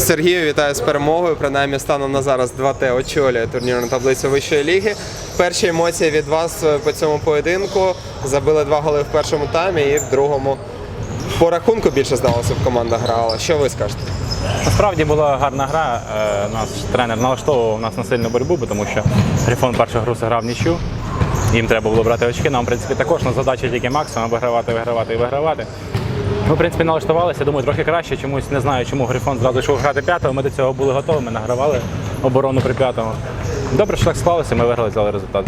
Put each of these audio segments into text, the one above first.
Сергію, вітаю з перемогою. Принаймні станом на зараз 2Т очолює турнірну таблицю вищої ліги. Перші емоції від вас е, по цьому поєдинку. Забили два голи в першому таймі і в другому. По рахунку більше здалося б команда грала. Що ви скажете? Насправді була гарна гра. Е, Наш тренер налаштовував нас на сильну боротьбу, тому що Грифон першу гру зіграв нічю. Їм треба було брати очки. Нам, в принципі, також на задачі тільки максимум вигравати, вигравати і вигравати. Ми, в принципі, налаштувалися, думаю, трохи краще. Чомусь не знаю, чому Грифон зразу йшов грати п'ятого. Ми до цього були готові, ми награвали оборону при п'ятому. Добре, що так склалося, ми виграли, взяли результат.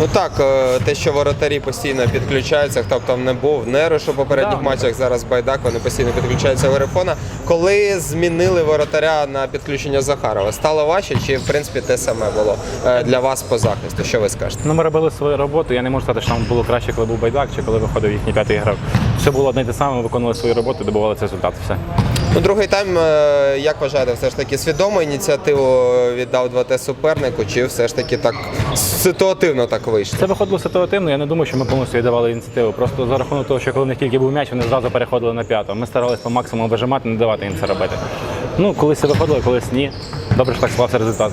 Ну так, е, те, що воротарі постійно підключаються, хто б там не був, Нерош у попередніх Да. матчах, зараз Байдак, вони постійно підключаються в Грифона. Коли змінили воротаря на підключення Захарова, стало важче чи в принципі те саме було е, для вас по захисту? Що ви скажете? Ну, ми робили свою роботу. Я не можу сказати, що нам було краще, коли був байдак, чи коли виходив їхній п'ятий грав. Все було одне й те саме, ми виконували свою роботу і добували результат. Все. Ну, другий тайм, е, як вважаєте, все ж таки свідомо ініціативу віддав 2Т супернику, чи все ж таки так ситуативно так вийшло? Це виходило ситуативно. Я не думаю, що ми повністю віддавали ініціативу. Просто за рахунок того, що коли в них тільки був м'яч, вони зразу переходили на п'ятого. Ми старалися по максимуму вижимати, не давати їм це робити. Ну, колись це виходило, колись ні. Добре, що так склався результат.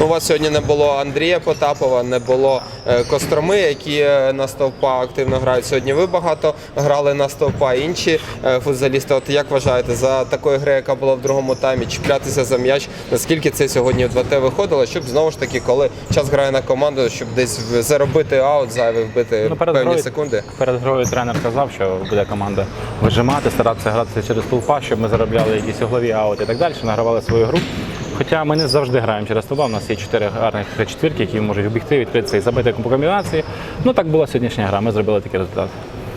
Ну, у вас сьогодні не було Андрія Потапова, не було е, Костроми, які е, на стовпа активно грають. Сьогодні ви багато грали на стовпа. Інші е, футзалісти. От як вважаєте, за такої гри, яка була в другому таймі, чіплятися за м'яч, наскільки це сьогодні в 2Т виходило, щоб знову ж таки, коли час грає на команду, щоб десь заробити аут, зайвий вбити Ну, перед певні грою, секунди? перед грою тренер казав, що буде команда вижимати, старатися гратися через толпа, щоб ми заробляли якісь углові аути і так далі, награвали свою гру. Хоча ми не завжди граємо через толпа, у нас є чотири гарних четвірки, які можуть обігти, відкритися і забити по комбінації. Ну так була сьогоднішня гра. Ми зробили такий результат.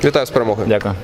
Вітаю з перемогою. Дякую.